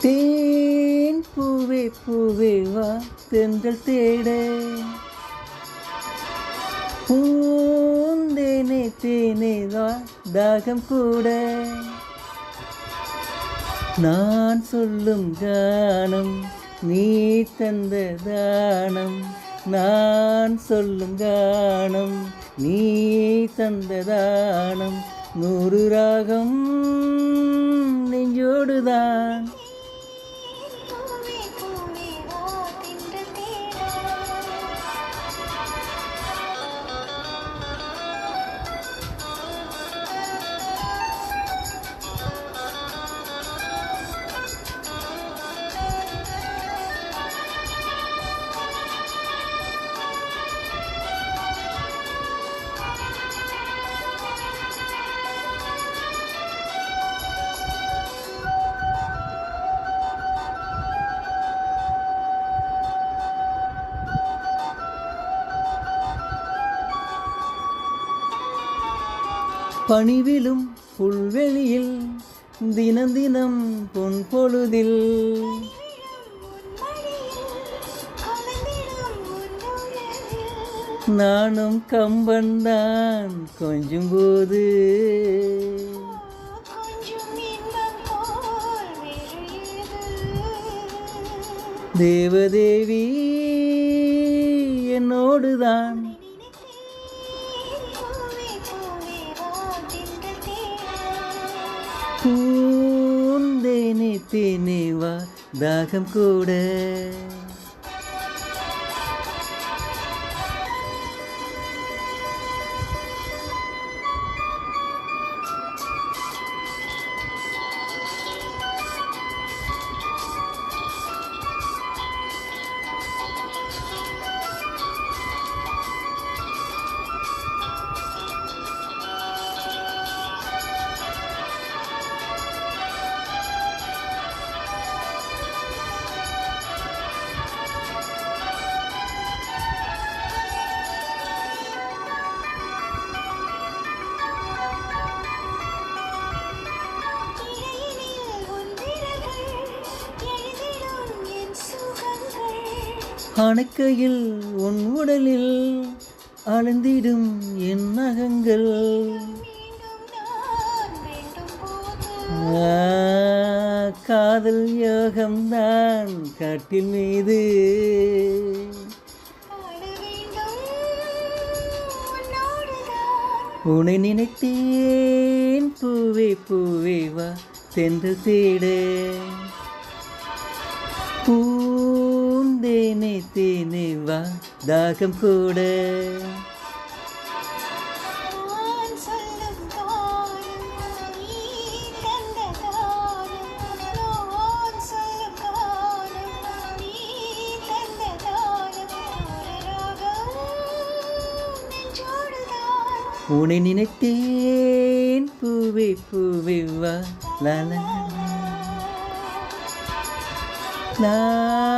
தேன் பூவே பூவே வா தென்றல் தேட. பூந்தேனே தேனே வா தாகம் கூட. நான் சொல்லும் கானம் நீ தந்த தானம். நான் சொல்லும் கானம் நீ தந்த தானம். நூறு ராகம். பணிவிலும் புல்வெளியில் தினம் தினம் பொன் பொழுதில் நானும் கம்பன் தான் கொஞ்சும் போது. தேவதேவி என்னோடுதான். கூந்தேனே தேனேவா தாகம் கூட. அணைக்கையில் உன் உடலில் அழுந்திடும் என் நகங்கள். காதல் யோகம்தான் காட்டின் மீது. உன்னை நினைத்தேன். பூவே பூவே வா சென்று தேடு. பூ தேனே வா தாகம் கூட. உன்னை நினைத்தேன். பூவே பூவே வா லா லா.